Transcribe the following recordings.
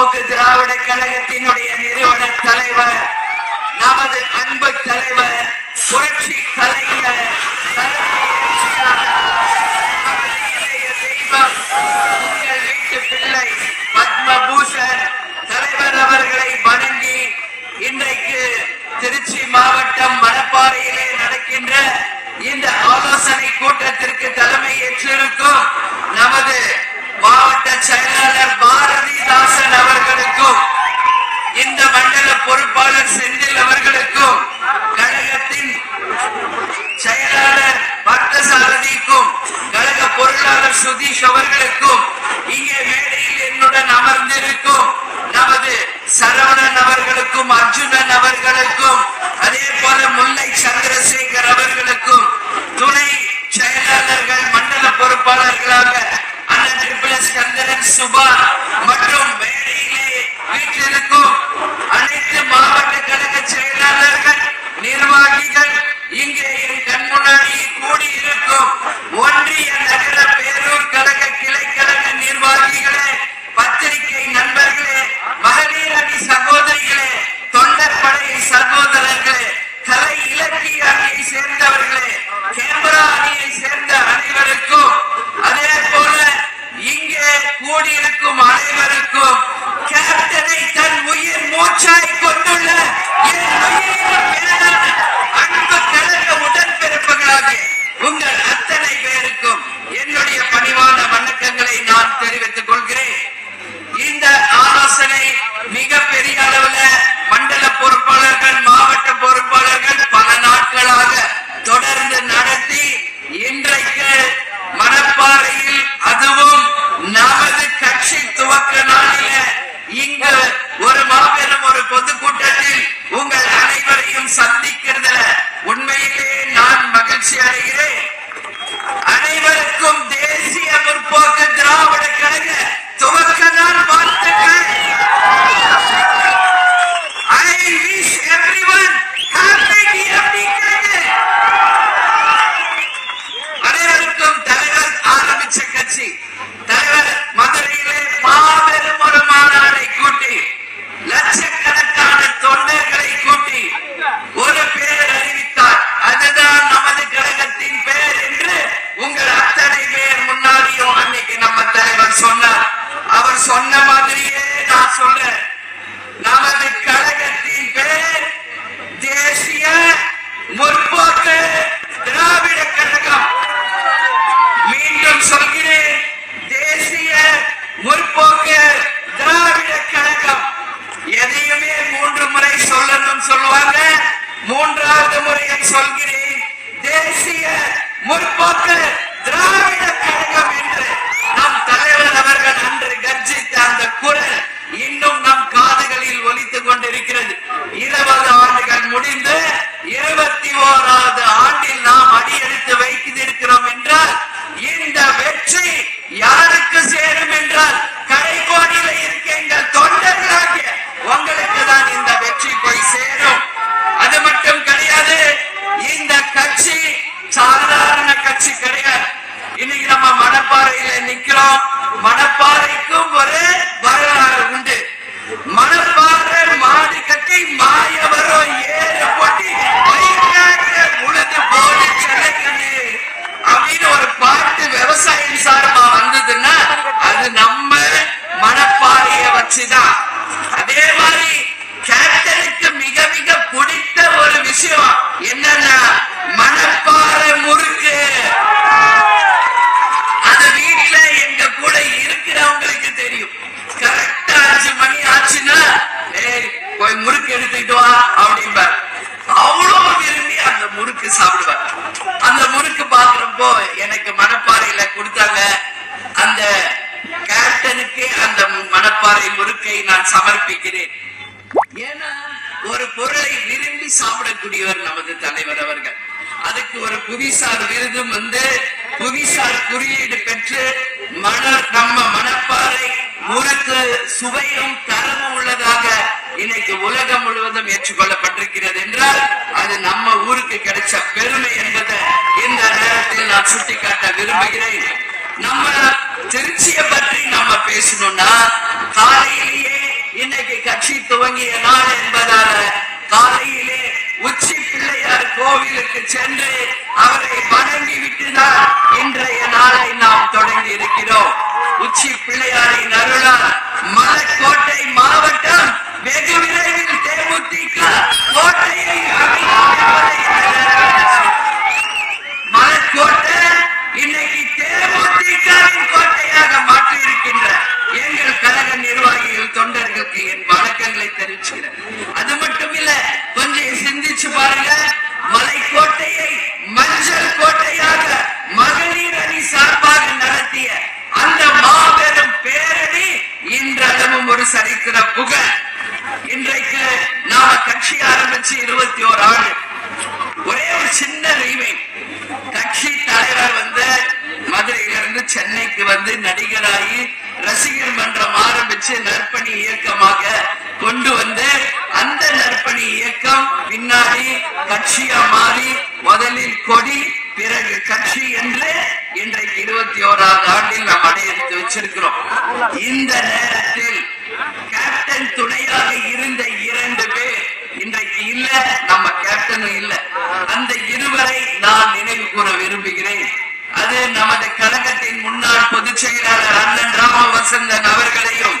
முற்போக்கு திராவிட கழகத்தினுடைய நிறுவன தலைவர் நமது அன்பு தலைவர் புரட்சி கலைஞர் அவர்களை வணங்கி இன்றைக்கு திருச்சி மாவட்டம் மணப்பாறையிலே நடக்கின்ற இந்த ஆலோசனை கூட்டத்திற்கு தலைமை ஏற்றிருக்கும் நமது மாவட்ட செயலாளர் பாரதிதாசன் அவர் Minsan கிடையாது. இன்னைக்கு நம்ம மணப்பாறையில நிக்கிறோம். மணப்பாறைக்கும் ஒரு சுவையும் தரமும் உள்ளதாக இன்னைக்கு உலகம் முழுவதும் ஏற்றுக்கொள்ளப்பட்டிருக்கிறது என்றால் அது நம்ம ஊருக்கு கிடைச்ச பெருமை என்பதை இந்த நேரத்தில் நான் சுட்டிக்காட்ட விரும்புகிறேன். நம்ம திருச்சியை பற்றி நம்ம பேசணும்னா காலையிலேயே இன்னைக்கு கட்சி துவங்கிய நாள் என்பதால காலையிலே உச்சி பிள்ளையார் கோவிலுக்கு சென்று அவரை வணங்கி விட்டுதான் இன்றைய நாளை நாம் தொடங்கி இருக்கிறோம். உச்சி பிள்ளையாரின் அருளால் மலக்கோட்டை மாவட்டம் வெகு விரைவில் தேமுதிக கோட்டையை அமைக்கும் என்பதை நடிகராகி ரசிகர் மன்றம் ஆரம்பிச்சு நற்பணி இயக்கமாக கொண்டு வந்து அந்த நற்பணி இயக்கம் பின்னாடி கட்சியா மாறி முதலில் கொடி பிறகு கட்சி என்று இன்றைக்கு இருபத்தி ஓராவது ஆண்டில் நாம் அடையெடுத்து வச்சிருக்கிறோம். இந்த நேரத்தில் கேப்டன் துணையாக இருந்த இரண்டு பேர் இன்றைக்கு இல்ல நம்ம கேப்டனும் இல்ல. அந்த இருவரை நான் நினைவு கூற விரும்புகிறேன். அது நமது கழகத்தின் முன்னாள் பொதுச் செயலாளர் அண்ணன் ராமவசந்தன் அவர்களையும்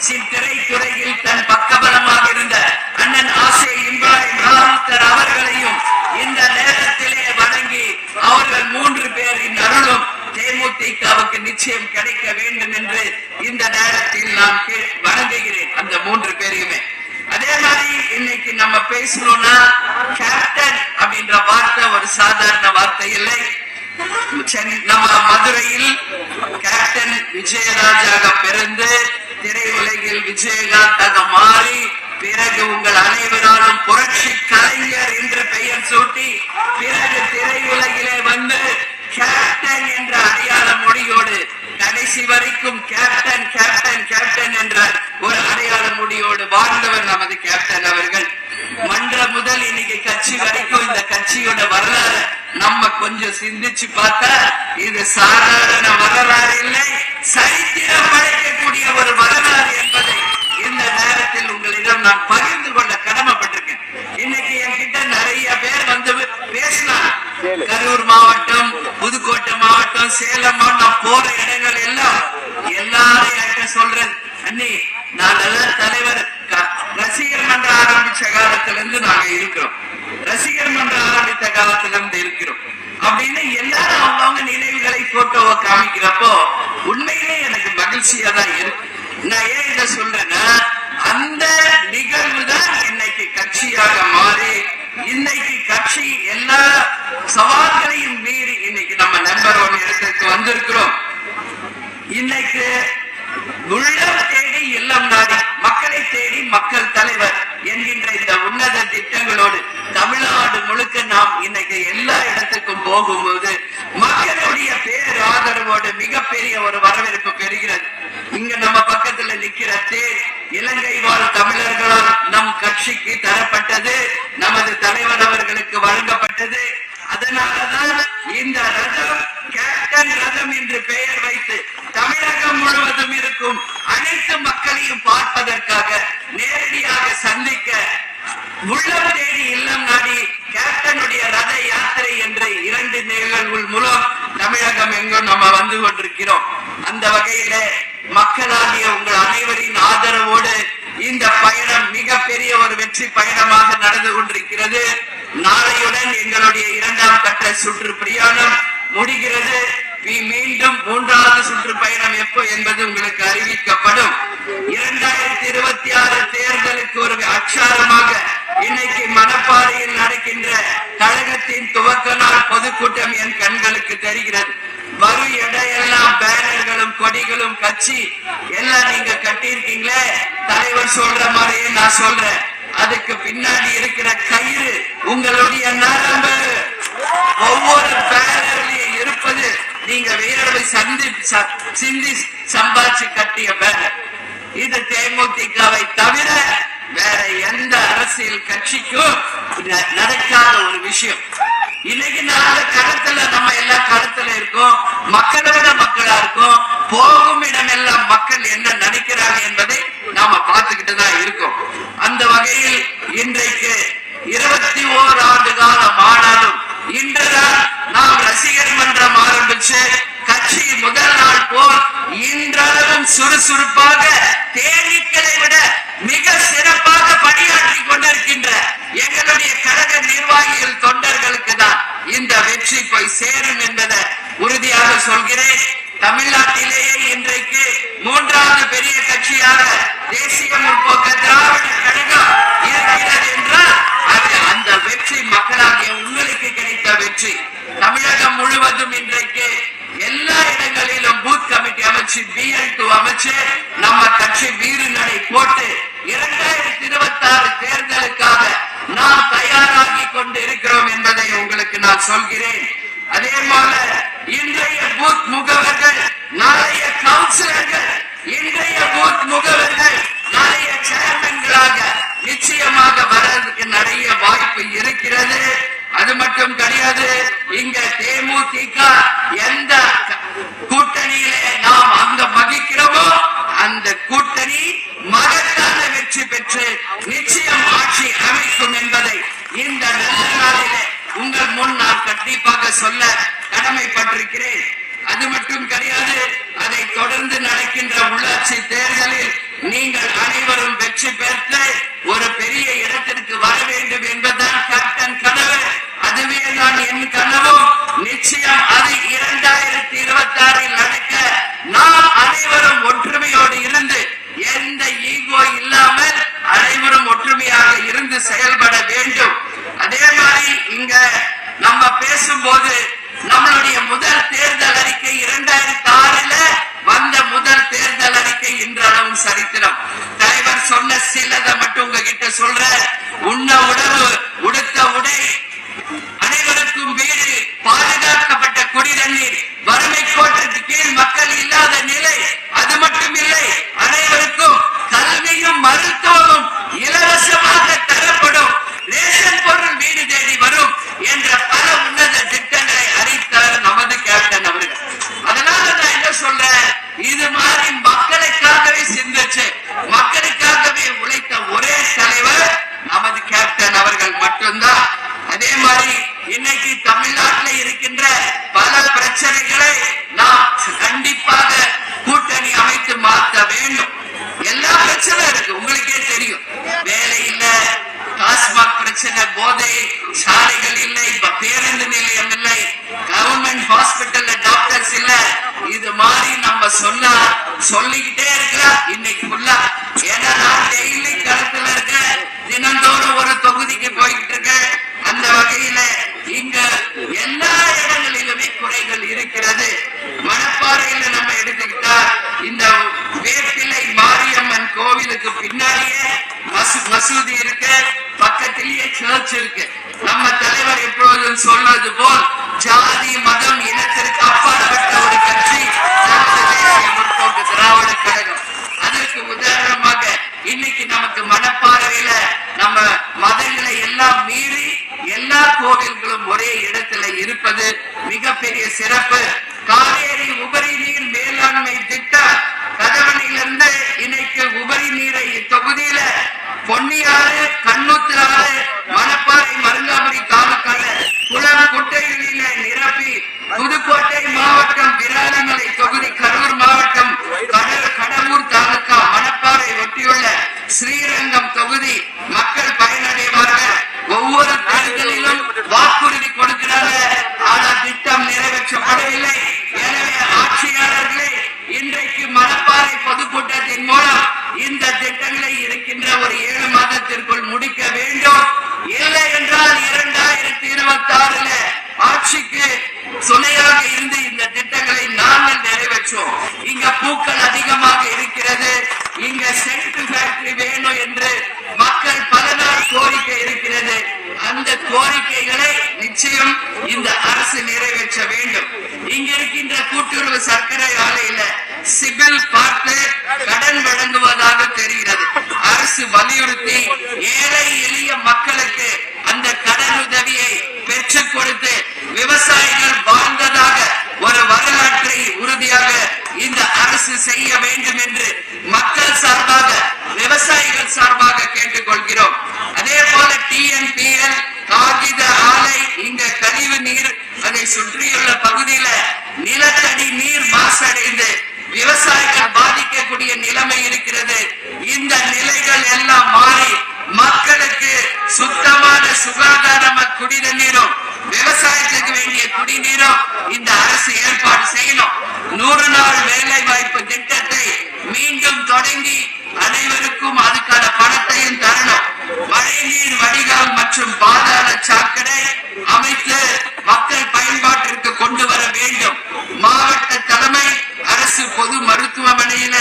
சின் திரைத்துறையில் தன் பக்கபலமாக இருந்த அண்ணன் ஆசை இன்பா ராவுத்தர் அவர்களையும் இந்த நேரத்திலே வணங்கி அவர்கள் மூன்று பேரின் அருளும் தேமுதிகவுக்கு நிச்சயம் கிடைக்க வேண்டும் என்று இந்த நேரத்தில் நான் கே- வணங்குகிறேன் அந்த மூன்று பேரையுமே அதே மாதிரி இன்னைக்கு நம்ம பேசணும்னா கேப்டன் அப்படின்ற வார்த்தை ஒரு சாதாரண வார்த்தை இல்லை சென்னை- நம்ம மதுரையில் கேப்டன் விஜயராஜாக பிறந்து திரையுலகில் விஜயகாந்தாக மாறி பிறகு உங்கள் அனைவராலும் புரட்சி கலைஞர் என்று பெயர் சூட்டி பிறகு திரையுலகிலே வந்து கேப்டன் என்ற அடையாள மொழியோடு கடைசி வரைக்கும் கேப்டன் கேப்டன் கேப்டன் என்ற ஒரு அடையாள மொழியோடு வாழ்ந்தவர் நமது கேப்டன் அவர்கள். மன்றம் முதல் இன்னைக்கு கட்சி வரைக்கும் இந்த கட்சியோட வரலாறு நம்ம கொஞ்சம் சிந்திச்சு பார்த்தா இது சாதாரண வரலாறு இல்லை சரித்திரம் படைக்கக்கூடிய ஒரு வரலாறு என்பதை இந்த நேரத்தில் உங்களிடம் நான் பகிர்ந்து கொள்ள கடமைப்பட்டிருக்கேன். இன்னைக்கு என்கிட்ட நிறைய பேர் வந்து பேசினாங்க. கரூர் மாவட்டம் சேலமா நான் போற இடங்கள் எல்லாம் எல்லாரும் என்கிட்ட சொல்றது அண்ணி நான் நல்ல தலைவர். ரசிகர் மன்ற ஆரம்பிச்ச காலத்துல இருந்து நாங்க இருக்கிறோம். ரசிகர் மன்ற ஆரம்பித்த காலத்துல இருந்து இருக்கிறோம். அப்படின்னு எல்லாரும் அவங்கவுங்க நினைவுகளை போட்டோவை காமிக்கிறப்போ உண்மையிலே எனக்கு மகிழ்ச்சியா தான் இருக்கு. நான் ஏன் இதை சொல்றேன்னா அந்த நிகழ்வு தான் இன்னைக்கு கட்சியாக மாறி இன்னைக்கு கட்சி எல்லா சவால்களையும் மீறி இன்னைக்கு நம்ம நண்பர் ஒன்று இடத்திற்கு வந்திருக்கிறோம். இன்னைக்கு உள்ளம் தேடி இல்லம் நாடி மக்களை தேடி மக்கள் தலைவர் என்கின்ற இந்த உன்னத திட்டங்களோடு தமிழ்நாடு முழுக்க நாம் இன்னைக்கு எல்லா இடத்துக்கும் போகும்போது மக்களுடைய ஆதரவோடு மிகப்பெரிய ஒரு வரவேற்பு பெறுகிறது. இங்க நம்ம பக்கத்துல நிக்கிற தேர் இலங்கை வாழ் தமிழர்களால் நம் கட்சிக்கு தரப்பட்டது நமது தலைவர் அவர்களுக்கு வழங்கப்பட்டது. அதனாலதான் இந்த ரதம் கேப்டன் ரதம் என்று பெயர் வைத்து தமிழகம் முழுவதும் இருக்கும் அனைத்து மக்களையும் பார்ப்பதற்காக நேரடியாக சந்திக்க உள்ளம் தேடி இல்லம் நாடி கேப்டனுடைய ரத யாத்திரை என்ற இரண்டு நிகழ்வுகள் மூலம் தமிழகம் எங்கும் நம்ம வந்து கொண்டிருக்கிறோம். அந்த வகையில மக்களாகிய உங்கள் அனைவரின் ஆதரவோடு இந்த பயணம் மிகப்பெரிய ஒரு வெற்றி பயணமாக நடந்து கொண்டிருக்கிறது. நாளையுடன் எங்களுடைய இரண்டாம் கட்ட சுற்று பிரயாணம் முடிகிறது. மீண்டும் மூன்றாவது சுற்றுப்பயணம் எப்போ என்பது உங்களுக்கு அறிவிக்கப்படும். இரண்டாயிரத்தி இருபத்தி ஆறு தேர்தலுக்கு ஒரு அச்சாரமாக இன்னைக்கு மணப்பாறையில் நடக்கின்ற கழகத்தின் துவக்க நாள் பொதுக்கூட்டம் என் கண்களுக்கு தெரிகிறது. வரும் எடையெல்லாம் பேனர்களும் கொடிகளும் கட்சி எல்லாம் நீங்க கட்டியிருக்கீங்களே? தலைவர் சொல்ற மாதிரியே நான் சொல்றேன். அதுக்கு பின்னாடி இருக்கிற கயிறு உங்களுடைய நல இந்த வீரரை சந்தி சிந்தி சம்பாதிச்சு கட்டிய வேலை. இது தேமுதிகவை தவிர வேற எந்த அரசியல் கட்சிக்கும் நடக்காத ஒரு விஷயம். இன்னைக்கு நாள கருத்துல நம்ம எல்லா கருத்துல இருக்கோம். விட மக்களா இருக்கும். போகும் இடம் எல்லாம் மக்கள் என்ன நடிக்கிறாங்க என்பதை நாம பார்த்துக்கிட்டு தான் இருக்கோம். அந்த வகையில் இன்றைக்கு இருபத்தி ஓராண்டு காலம் மாநாடும் இன்றுதான் நாம் ரசிகர் மன்றம் ஆரம்பிச்சு கட்சி முதல் நாள் போல் இன்றளவும் சுறுசுறுப்பாக தேனீக்களை விட மிக சிறப்பாக பணியாற்றி கொண்டிருக்கின்ற எங்களுடைய கழக நிர்வாகிகள் தொண்டர்களுக்கு தான் இந்த வெற்றி போய் சேரும் என்பதை உறுதியாக சொல்கிறேன். தமிழ்நாட்டிலேயே இன்றைக்கு மூன்றாவது பெரிய கட்சியாக தேசிய முற்போக்கு திராவிட கழகம் இருக்கிறது என்றால் அது அந்த வெற்றி உங்களுக்கு கிடைத்த வெற்றி. தமிழகம் முழுவதும் இன்றைக்கு எல்லா இடங்களிலும் பூத் கமிட்டி அமைச்சு பிஎல் டூ அமைச்சு நம்ம கட்சி வீறு நடை போட்டு இரண்டாயிரத்தி இருபத்தி ஆறு தேர்தலுக்காக நாம் தயாராகி கொண்டு இருக்கிறோம் என்பதை உங்களுக்கு நான் சொல்கிறேன். அதே போல இன்றைய பூத் முகவர்கள் நாளைய கவுன்சிலர்கள் இன்றைய பூத் முகவர்கள் நாளைய சேர்மன்களாக நிச்சயமாக வர்றதுக்கு நிறைய வாய்ப்பு இருக்கிறது. அது மட்டும் கிடையாது இங்க தேமுதிக எந்த கூட்டணியிலே நாம் அங்க மகிக்கிறோமோ அந்த கூட்டணி மகத்தான வெற்றி பெற்று நிச்சயம் ஆட்சி அமைக்கும் என்பதை இந்த நல்ல நாளிலே உங்கள் முன் நான் கண்டிப்பாக சொல்ல கடமைப்பட்டிருக்கிறேன். அது மட்டும் கிடையாது அதை தொடர்ந்து நடக்கின்ற உள்ளாட்சி தேர்தலில் நீங்கள் அனைவரும் வெற்றி பெற்று ஒரு பெரிய இடத்திற்கு வர வேண்டும் என்பதுதான் கட்டன் கனவு. அதுவே தான் என் கனவும் நிச்சயம் அது இரண்டாயிரத்தி இருபத்தி ஆறில் நடக்க நாம் அனைவரும் ஒற்றுமையோடு இருந்து எந்த ஈகோ இல்லாமல் அனைவரும் ஒற்றுமையாக இருந்து செயல்பட வேண்டும். அதே மாதிரி இங்க நம்ம பேசும்போது நம்மளுடைய முதல் தேர்தல் அறிக்கை இரண்டாயிரத்தி ஆறுல வந்த முதல் தேர்தல் அறிக்கை இன்றளவும் சரித்திரம். தலைவர் சொன்ன சிலதை மட்டும் உங்ககிட்ட சொல்ற உண்ண உணவு தண்ணீர். வறுமை கோட்டத்துக்கு கீழ் ছেলেগুলাই கோவிலுக்கு பின்னாடியே மசூதி இருக்கு பக்கத்திலேயே சர்ச் இருக்கு. நம்ம தலைவர் எப்பொழுதும் சொன்னது போல் ஜாதி மதம் இனத்திற்கு அப்பாற்பட்ட ஒரு கட்சி நமது தேசிய முற்போக்கு திராவிட கழகம். அதற்கு உதாரணமாக இன்னைக்கு நமக்கு மணப்பாறையில நம்ம மதங்களை எல்லாம் மீறி எல்லா கோவில்களும் ஒரே இடத்துல இருப்பது மிகப்பெரிய சிறப்பு. இங்க பூக்கள் அதிகமாக இருக்கிறது. இங்க சென்ட் ஃபேக்டரி வேணும் என்று மக்கள் பல நாள் கோரிக்கை இருக்கிறது. அந்த கோரிக்கைகளை நிச்சயம் இந்த அரசு நிறைவேற்ற வேண்டும். இங்க இருக்கின்ற கூட்டுறவு சர்க்கரை ஆலையில சிபில் பார்த்து கடன் வழங்குவதாக தெரிகிறது. அரசு வலியுறுத்தி ஏழை எளிய மக்களுக்கு அந்த கடன் உதவியை பெற்றுக் கொடுத்து விவசாயிகள் வாழ்ந்ததாக ஒரு வரலாற்றை உறுதியாக இந்த அரசு செய்ய வேண்டும் என்று மக்கள் சார்பாக விவசாயிகள் சார்பாக கேட்டுக்கொள்கிறோம். அதே போல டிஎன்பிஎல் காகித ஆலை இங்க கழிவு நீர் அதை சுற்றியுள்ள பகுதியில நிலத்தடி நீர் மாசடைந்து விவசாயிகள் பாதிக்க இந்த நிலைகள் எல்லாம் மாறி மக்களுக்கு சுத்தமான சுகாதாரமான குடிநீரும் விவசாயத்துக்கு வேண்டிய குடிநீரும் இந்த அரசு ஏற்பாடு செய்யணும் நூறு நாள் வேலை வாய்ப்பு திட்டத்தை மீண்டும் தொடங்கி அனைவருக்கும் அதுக்கான பணத்தையும் தரணும் மழைநீர் வடிகால் மற்றும் பாதாள சாக்கடை அமைத்து மக்கள் பயன்பாட்டிற்கு கொண்டு வர வேண்டும் மாவட்ட தலைமை அரசு பொது மருத்துவமனையில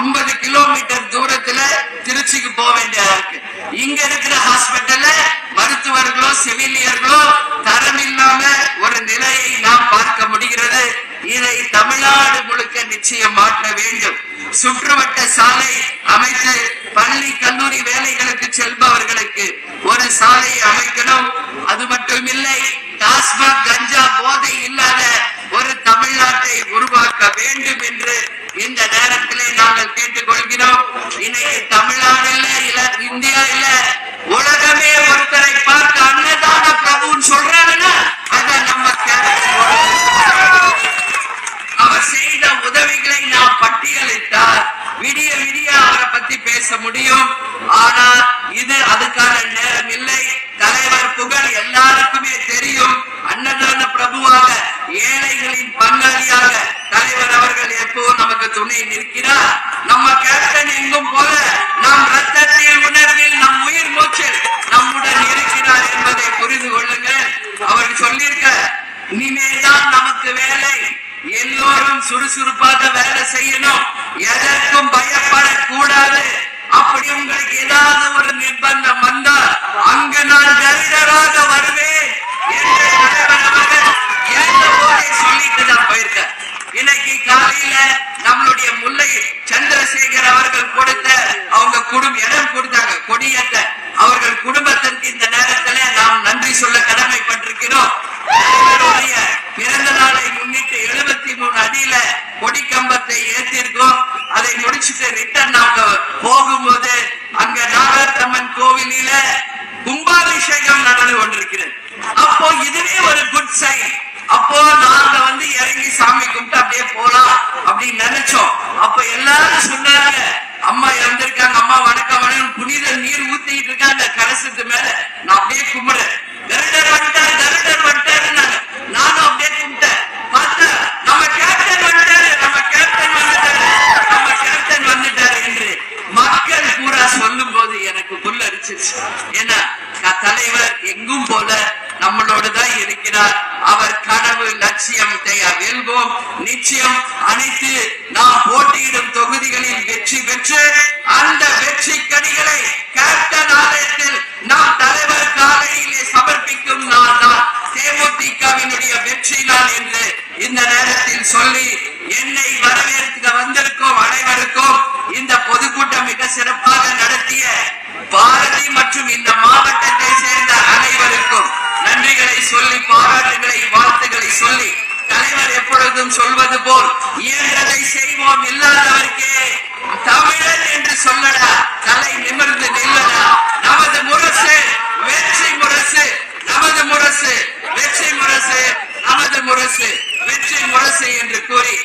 50 கிலோமீட்டர் தூரத்துல திருச்சிக்கு போக வேண்டியதா இருக்கு இங்க இருக்கிற ஹாஸ்பிட்டல்ல மருத்துவர்களோ செவிலியர்களோ தரம் இல்லாம ஒரு நிலையை நாம் பார்க்க முடிகிறது இதை தமிழ்நாடு முழுக்க நிச்சயம் மாற்ற வேண்டும். சுற்றுவட்ட சாலை அமைத்து பள்ளி கல்லூரி வேலைகளுக்கு செல்பவர்களுக்கு ஒரு சாலை அமைக்கணும். இனிமேதான் நமக்கு வேலை. எல்லோரும் சுறுசுறுப்பாக வேலை செய்யணும். எதற்கும் பயப்படக்கூடாது. அப்படி உங்களுக்கு ஏதாவது ஒரு நிர்பந்தம் வந்தால் அங்கு நான் கரிடராக வருவேன் என்று சொல்லிட்டு தான் போயிருக்கார். இன்னைக்கு காலையில நம்மளுடைய முல்லை சந்திரசேகர் அவர்கள் கொடுத்த அவங்க குடும்ப இடம் கொடுத்தாங்க கொடியத்தை அவர்கள் குடும்பத்திற்கு இந்த நேரத்துல நாம் நன்றி சொல்ல கடமைப்பட்டிருக்கிறோம். பிறந்த நாளை முன்னிட்டு எழுபத்தி மூணு அடியில கொடி கம்பத்தை ஏற்றிருக்கோம். அதை முடிச்சுட்டு ரிட்டர்ன் நாங்க போகும்போது அங்க நாகத்தம்மன் கோவிலில கும்பாபிஷேகம் நடந்து கொண்டிருக்கிறது. அப்போ இதுவே ஒரு குட் சைன் அப்போ நாங்க வந்து இறங்கி சாமி கும்பிட்டு அப்படியே போலாம் அப்படின்னு நினைச்சோம். அப்ப எல்லாரும் சொன்னாங்க அம்மா இறந்திருக்காங்க அம்மா வணக்கம் வணக்கம். புனித நீர் ஊத்திட்டு இருக்காங்க. கலசத்து மேல நான் அப்படியே கும்பிடுறேன். கருடர் வந்துட்டாரு கருடர் வந்துட்டாரு நானும் அப்படியே கும்பிட்டேன். பார்த்தா நம்ம கேப்டன் வந்துட்டாரு நம்ம கேப்டன் வந்துட்டாரு நம்ம கேப்டன் வந்துட்டாரு என்று மக்கள் பூரா சொல்லும் போது எனக்கு புல் அரிச்சிருச்சு ஏன்னா தலைவர் எங்கும் போல நம்மளோடு தான் இருக்கிறார். லட்சியம் வெல்வோம். நிச்சயம் அனைத்து நாம் போட்டியிடும் தொகுதிகளில் வெற்றி பெற்று அந்த வெற்றி கடிகளை கேப்டன் ஆலயத்தில் நாம் தலைவர் காலையிலே சமர்ப்பிக்கும் நான் தான். தேமுதிகவினுடைய வெற்றி நாள் என்று இந்த நேரத்தில் சொல்லி என்னை செய்வோம் இல்லாதவருக்கு தமிழன் என்று சொல்லடா தலை நிமிர்ந்து நில்லடா. நமது முரசு வெற்றி முரசு நமது முரசு வெற்றி முரசு நமது முரசு வெற்றி முரசு என்று கூறி